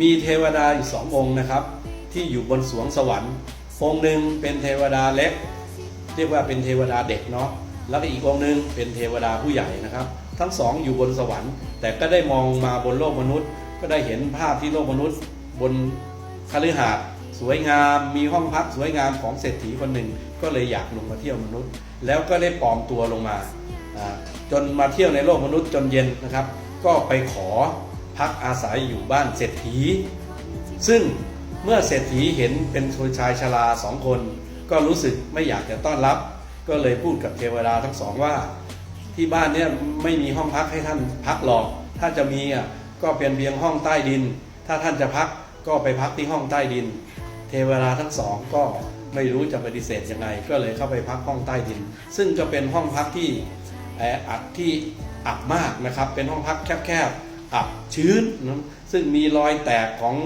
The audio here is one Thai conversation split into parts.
มีเทวดาอยู่สององค์นะครับ ที่อยู่บนสวงสวรรค์องค์หนึ่งเป็นเทวดาเล็ก เรียกว่าเป็นเทวดาเด็กเนาะแล้วก็อีกองค์หนึ่งเป็นเทวดาผู้ใหญ่นะครับ ทั้งสองอยู่บนสวรรค์ แต่ก็ได้มองมาบนโลกมนุษย์ ก็ได้เห็นภาพที่โลกมนุษย์ บนคฤหาสน์สวยงามมีห้องพักสวยงามของเศรษฐีคนหนึ่งก็เลยอยากลงมาเที่ยวมนุษย์ แล้วก็ได้ปลอมตัวลงมาอ่าจนมาเที่ยวในโลกมนุษย์จนเย็นนะครับ ก็ไปขอ พักอาศัยอยู่บ้านเศรษฐี ซึ่งเมื่อเศรษฐีเห็นเป็นชายชราสองคน ก็รู้สึกไม่อยากจะต้อนรับ ก็เลยพูดกับเทวดาทั้งสองว่า ที่บ้านเนี่ยไม่มีห้องพักให้ท่านพักหรอก ถ้าจะมีอะก็เป็นเพียงห้องใต้ดิน ถ้าท่านจะพักก็ไปพักที่ห้องใต้ดิน เทวดาทั้งสองก็ไม่รู้จะปฏิเสธยังไง ก็เลยเข้าไปพักห้องใต้ดิน ซึ่งก็เป็นห้องพักที่แออัดที่อับมากนะครับ เป็นห้องพักแคบๆ อับชื้นนะซึ่งมีรอยแตกของ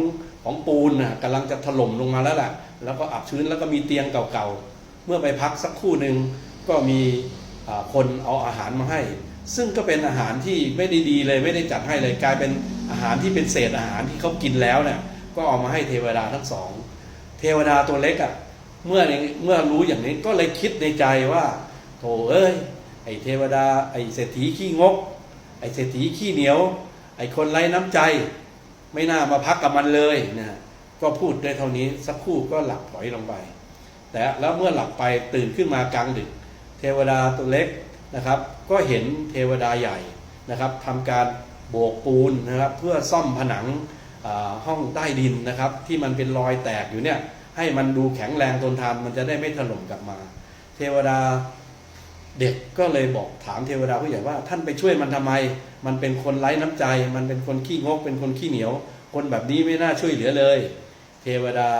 ของปูนนะกำลังจะถล่มลงมาแล้วแหละแล้วก็อับชื้นแล้วก็มีเตียงเก่าๆ เมื่อไปพักสักครู่หนึ่งก็มีคนเอาอาหารมาให้ ซึ่งก็เป็นอาหารที่ไม่ได้ดีเลยไม่ได้จัดให้เลยกลายเป็นอาหารที่เป็นเศษอาหารที่เขากินแล้วเนี่ยก็เอามาให้เทวดาทั้งสองเทวดาตัวเล็กอะ่ะเมื่อเมื่อรู้อย่างนี้ก็เลยคิดในใจว่าโถเอ้ยไอเทวดาไอเศรษฐีขี้งก ไอเศรษฐีขี้เหนียว ไอคนไร้น้ำใจ ไม่น่ามาพักกับมันเลยนะก็พูดได้เท่านี้สักครู่ก็หลับถอยลงไป แต่แล้วเมื่อหลับไปตื่นขึ้นมากลางดึก เทวดาตัวเล็กนะครับ ก็เห็นเทวดาใหญ่นะครับทำการโบกปูนนะครับ เพื่อซ่อมผนังอ่าห้องใต้ดินนะครับ ที่มันเป็นรอยแตกอยู่เนี่ยให้มันดูแข็งแรงทนทานมันจะได้ไม่ถล่มกลับมา เทวดา เด็กก็เลยบอกถามเทวดาผู้ใหญ่ว่า ท่านไปช่วยมันทำไม มันเป็นคนไร้น้ำใจ มันเป็นคนขี้งก เป็นคนขี้เหนียว คนแบบนี้ไม่น่าช่วยเหลือเลย เทวดา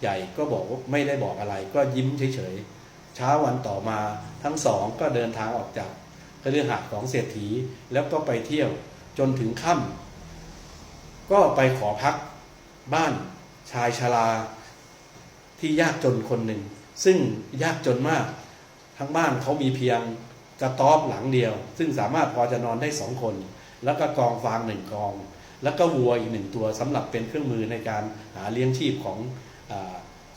ใหญ่ก็บอกว่าไม่ได้บอกอะไร ก็ยิ้มเฉยๆเช้าวันต่อมาทั้งสองก็เดินทางออกจากคฤหาสน์ของเศรษฐีแล้วก็ไปเที่ยวจนถึงค่ำก็ไปขอพักบ้านชายชราที่ยากจนคนหนึ่ง ซึ่งยากจนมาก ทั้งบ้านเขามีเพียงกระต๊อบหลังเดียว ซึ่งสามารถพอจะนอนได้สองคน แล้วก็กองฟางหนึ่งกอง แล้วก็วัวอีกหนึ่งตัวสำหรับเป็นเครื่องมือในการหาเลี้ยงชีพของอ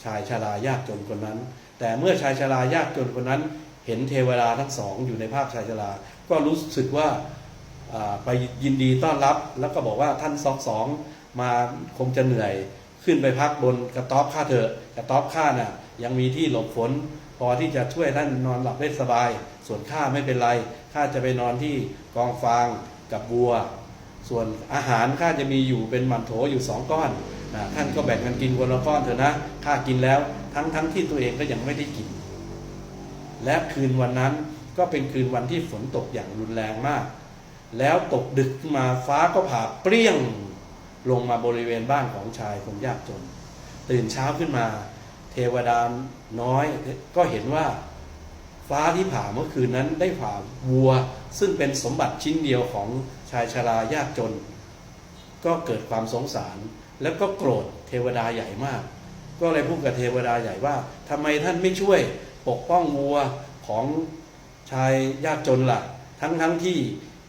ชายชรายากจนคนนั้น แต่เมื่อชายชรายากจนคนนั้น เห็นเทวดาทั้งสองอยู่ในภาพชายชรา ก็รู้สึกว่าอ่าไปยินดีต้อนรับ แล้วก็บอกว่าท่านสองสองมาคงจะเหนื่อยขึ้นไปพักบนกระต๊อบข้าเถอะกระต๊อบข้าน่ะ ยังมีที่หลบฝน พอที่จะช่วยท่านนอนหลับได้สบาย ส่วนข้าไม่เป็นไรข้าจะไปนอนที่กองฟางกับบัว ส่วนอาหารข้าจะมีอยู่เป็นหมันโถอยู่สองก้อนนะท่านก็แบ่งกันกินคนละก้อนเถอะนะข้ากินแล้วทั้งทั้งที่ตัวเองก็ยังไม่ได้กิน และคืนวันนั้นก็เป็นคืนวันที่ฝนตกอย่างรุนแรงมาก แล้วตกดึกมาฟ้าก็ผ่าเปรี้ยงลงมาบริเวณบ้านของชายคนยากจน ตื่นเช้าขึ้นมา เทวดาน้อย ก็เห็นว่าฟ้าที่ผ่าเมื่อคืนนั้นได้ผ่าวัว ซึ่งเป็นสมบัติชิ้นเดียวของชายชรายากจน ก็เกิดความสงสาร แล้วก็โกรธเทวดาใหญ่มาก ก็เลยพูดกับเทวดาใหญ่ว่าทำไมท่านไม่ช่วยปกป้องวัวของชายยากจนล่ะ ทั้งทั้งที่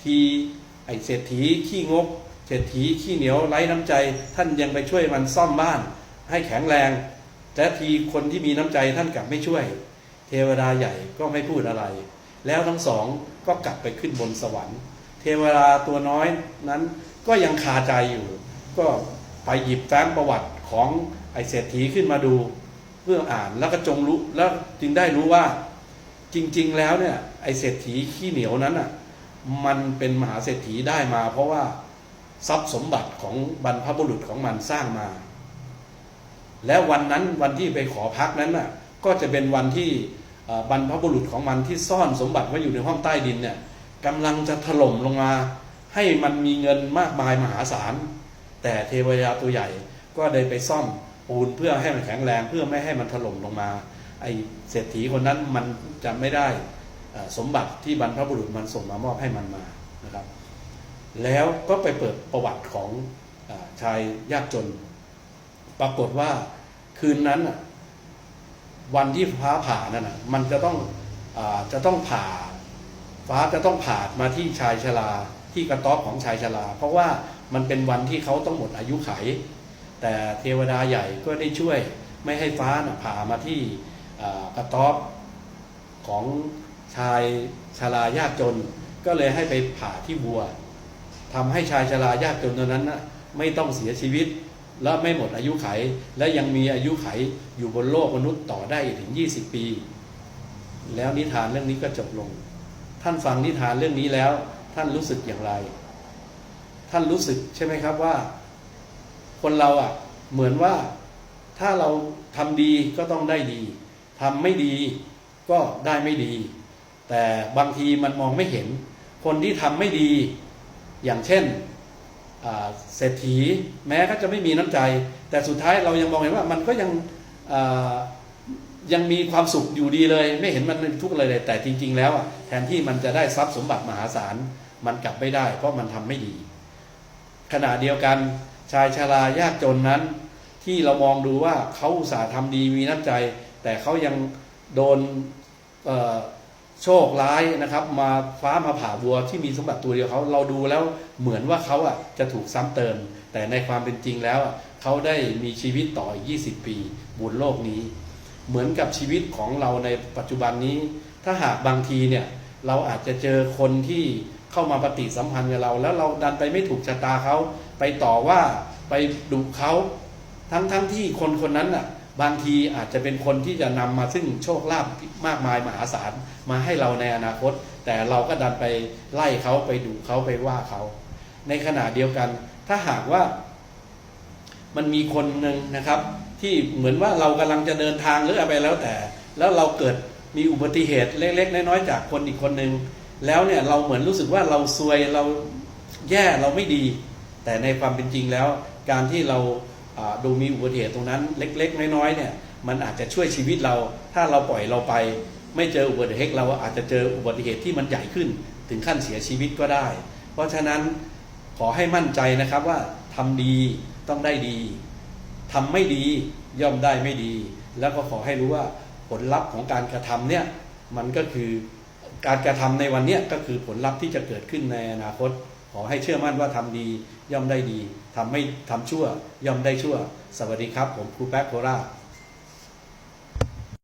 ทีไอเศรษฐีขี้งกเศรษฐีขี้เหนียวไร้น้ำใจ ท่านยังไปช่วยมันซ่อมบ้าน ให้แข็งแรง แต่ทีคนที่มีน้ำใจท่านกลับไม่ช่วย เทวดาใหญ่ก็ไม่พูดอะไร แล้วทั้งสองก็กลับไปขึ้นบนสวรรค์ เทวดาตัวน้อยนั้นก็ยังคาใจอยู่ ก็ไปหยิบแฟ้มประวัติของไอเศรษฐีขึ้นมาดู เพื่ออ่านแล้วก็จงรู้แล้วจึงได้รู้ว่า จริงๆแล้วเนี่ยไอเศรษฐีขี้เหนียวนั้นอะมันเป็นมหาเศรษฐีได้มา เพราะว่าทรัพย์สมบัติของบรรพบุรุษของมันสร้างมา แล้ววันนั้นวันที่ไปขอพักนั้นน่ะก็จะเป็นวันที่บรรพบุรุษของมันที่ซ่อนสมบัติไว้อยู่ในห้องใต้ดินเนี่ยกำลังจะถล่มลงมา ให้มันมีเงินมากมายมหาศาล แต่เทวดาตัวใหญ่ก็ได้ไปซ่อมปูนเพื่อให้มันแข็งแรงเพื่อไม่ให้มันถล่มลงมาไอเศรษฐีคนนั้นมันจะไม่ได้สมบัติที่บรรพบุรุษมันส่งมามอบให้มันมานะครับ แล้วก็ไปเปิดประวัติของอชายยากจน ปรากฏว่าคืนนั้นวันที่ฟ้าผ่านั่นมันจะต้องอจะต้องผ่า ฟ้าจะต้องผ่ามาที่ชายชราที่กระต๊อบของชายชราเพราะว่ามันเป็นวันที่เขาต้องหมดอายุไข แต่เทวดาใหญ่ก็ได้ช่วยไม่ให้ฟ้าผ่ามาที่กระต๊อบของชายชรายากจน ก็เลยให้ไปผ่าที่วัวทำให้ชายชรายากจนตัวนั้นนะไม่ต้องเสียชีวิต และไม่หมดอายุไข และยังมีอายุไขอยู่บนโลกมนุษย์ต่อได้ถึง 20 ปี แล้วนิทานเรื่องนี้ก็จบลง ท่านฟังนิทานเรื่องนี้แล้ว ท่านรู้สึกอย่างไร ท่านรู้สึกใช่ไหมครับว่า คนเราอะ เหมือนว่าถ้าเราทำดีก็ต้องได้ดีทำไม่ดีก็ได้ไม่ดี แต่บางทีมันมองไม่เห็น คนที่ทำไม่ดี อย่างเช่น เศรษฐีแม้ก็จะไม่มีน้ำใจ แต่สุดท้ายเรายังมองเห็นว่ามันก็ยังยังมีความสุขอยู่ดีเลย ไม่เห็นมันทุกข์อะไรเลย แต่จริง ๆ แล้วแทนที่มันจะได้ทรัพย์สมบัติมหาศาลมันกลับไม่ได้ เพราะมันทำไม่ดี ขณะเดียวกันชายชรายากจนนั้น ที่เรามองดูว่าเขาอุตส่าห์ทำดีมีน้ำใจ แต่เขายังโดน โชคร้ายนะครับ มาฟ้ามาผ่าบัวที่มีสมบัติตัวเดียวเขาเราดูแล้วเหมือนว่าเขาอะจะถูกซ้ำเติม แต่ในความเป็นจริงแล้วเขาได้มีชีวิตต่ออีก20 ปีบนโลกนี้ เหมือนกับชีวิตของเราในปัจจุบันนี้ ถ้าหากบางทีเนี่ยเราอาจจะเจอคนที่เข้ามาปฏิสัมพันธ์กับเรา แล้วเราดันไปไม่ถูกชะตาเขาไปต่อว่าไปดุเขาทั้งทั้งที่คนคนนั้นน่ะบางทีอาจจะเป็นคนที่จะนำมาซึ่งโชคลาภมากมายมหาศาล มาให้เราในอนาคต แต่เราก็ดันไปไล่เขาไปดุเขาไปว่าเขา ในขณะเดียวกัน ถ้าหากว่า มันมีคนหนึ่งนะครับ ที่เหมือนว่าเรากำลังจะเดินทางหรืออะไรแล้วแต่ แล้วเราเกิดมีอุบัติเหตุเล็ก ๆ น้อยๆจากคนอีกคนหนึ่งแล้วเนี่ยเราเหมือนรู้สึกว่าเราซวยเราแย่เราไม่ดี แต่ในความเป็นจริงแล้ว การที่เราดูมีอุบัติเหตุตรงนั้นเล็ก ๆ น้อยๆเนี่ยมันอาจจะช่วยชีวิตเรา ถ้าเราปล่อยเราไป ไม่เจออุบัติเหตุเราอาจจะเจออุบัติเหตุที่มันใหญ่ขึ้น ถึงขั้นเสียชีวิตก็ได้ เพราะฉะนั้นขอให้มั่นใจนะครับว่าทำดีต้องได้ดีทำไม่ดีย่อมได้ไม่ดี แล้วก็ขอให้รู้ว่าผลลัพธ์ของการกระทำเนี่ยมันก็คือการกระทำในวันเนี้ยก็คือผลลัพธ์ที่จะเกิดขึ้นในอนาคต ขอให้เชื่อมั่นว่าทำดีย่อมได้ดีทำไม่ทำชั่วย่อมได้ชั่ว สวัสดีครับ ผมครูแป๊กโคราช